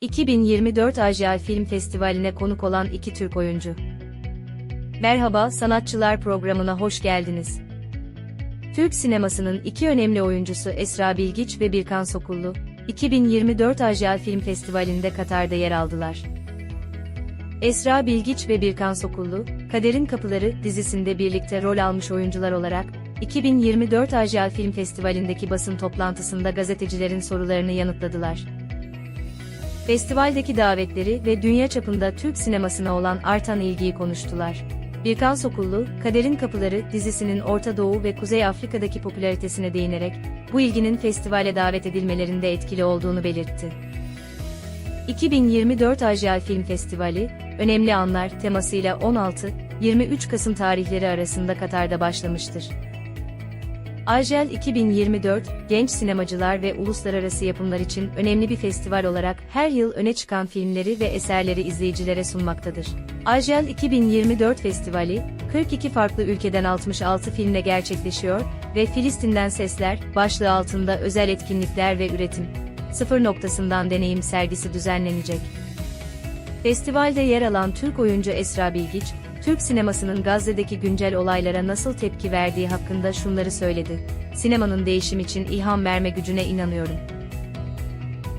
2024 AJAL Film Festivali'ne konuk olan iki Türk oyuncu. Merhaba, Sanatçılar programına hoş geldiniz. Türk sinemasının iki önemli oyuncusu Esra Bilgiç ve Birkan Sokullu, 2024 AJAL Film Festivali'nde Katar'da yer aldılar. Esra Bilgiç ve Birkan Sokullu, Kaderin Kapıları dizisinde birlikte rol almış oyuncular olarak, 2024 AJAL Film Festivali'ndeki basın toplantısında gazetecilerin sorularını yanıtladılar. Festivaldeki davetleri ve dünya çapında Türk sinemasına olan artan ilgiyi konuştular. Birkan Sokullu, Kaderin Kapıları dizisinin Orta Doğu ve Kuzey Afrika'daki popülaritesine değinerek, bu ilginin festivale davet edilmelerinde etkili olduğunu belirtti. 2024 AJAL Film Festivali, Önemli Anlar temasıyla 16-23 Kasım tarihleri arasında Katar'da başlamıştır. AJAL 2024, genç sinemacılar ve uluslararası yapımlar için önemli bir festival olarak her yıl öne çıkan filmleri ve eserleri izleyicilere sunmaktadır. AJAL 2024 Festivali, 42 farklı ülkeden 66 filmle gerçekleşiyor ve Filistin'den Sesler, başlığı altında özel etkinlikler ve üretim, sıfır noktasından deneyim sergisi düzenlenecek. Festivalde yer alan Türk oyuncu Esra Bilgiç, Türk sinemasının Gazze'deki güncel olaylara nasıl tepki verdiği hakkında şunları söyledi. Sinemanın değişim için ilham verme gücüne inanıyorum.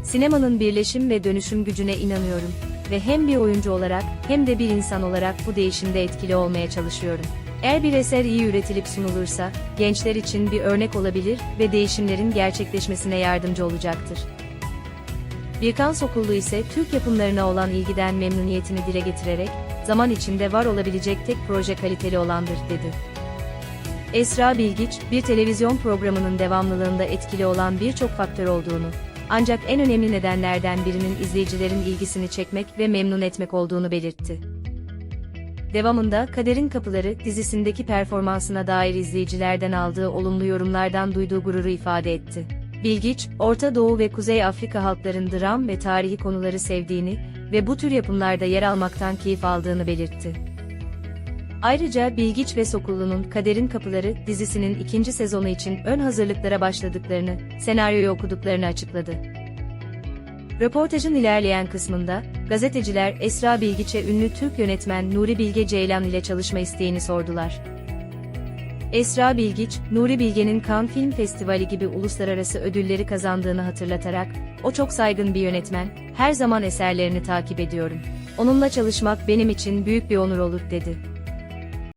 Sinemanın birleşim ve dönüşüm gücüne inanıyorum ve hem bir oyuncu olarak hem de bir insan olarak bu değişimde etkili olmaya çalışıyorum. Eğer bir eser iyi üretilip sunulursa, gençler için bir örnek olabilir ve değişimlerin gerçekleşmesine yardımcı olacaktır. Birkan Sokullu ise Türk yapımlarına olan ilgiden memnuniyetini dile getirerek, zaman içinde var olabilecek tek proje kaliteli olandır, dedi. Esra Bilgiç, bir televizyon programının devamlılığında etkili olan birçok faktör olduğunu, ancak en önemli nedenlerden birinin izleyicilerin ilgisini çekmek ve memnun etmek olduğunu belirtti. Devamında Kaderin Kapıları dizisindeki performansına dair izleyicilerden aldığı olumlu yorumlardan duyduğu gururu ifade etti. Bilgiç, Orta Doğu ve Kuzey Afrika halkların dram ve tarihi konuları sevdiğini ve bu tür yapımlarda yer almaktan keyif aldığını belirtti. Ayrıca Bilgiç ve Sokullu'nun Kaderin Kapıları dizisinin ikinci sezonu için ön hazırlıklara başladıklarını, senaryoyu okuduklarını açıkladı. Röportajın ilerleyen kısmında, gazeteciler Esra Bilgiç'e ünlü Türk yönetmen Nuri Bilge Ceylan ile çalışma isteğini sordular. Esra Bilgiç, Nuri Bilge'nin Cannes Film Festivali gibi uluslararası ödülleri kazandığını hatırlatarak, o çok saygın bir yönetmen, her zaman eserlerini takip ediyorum. Onunla çalışmak benim için büyük bir onur olur, dedi.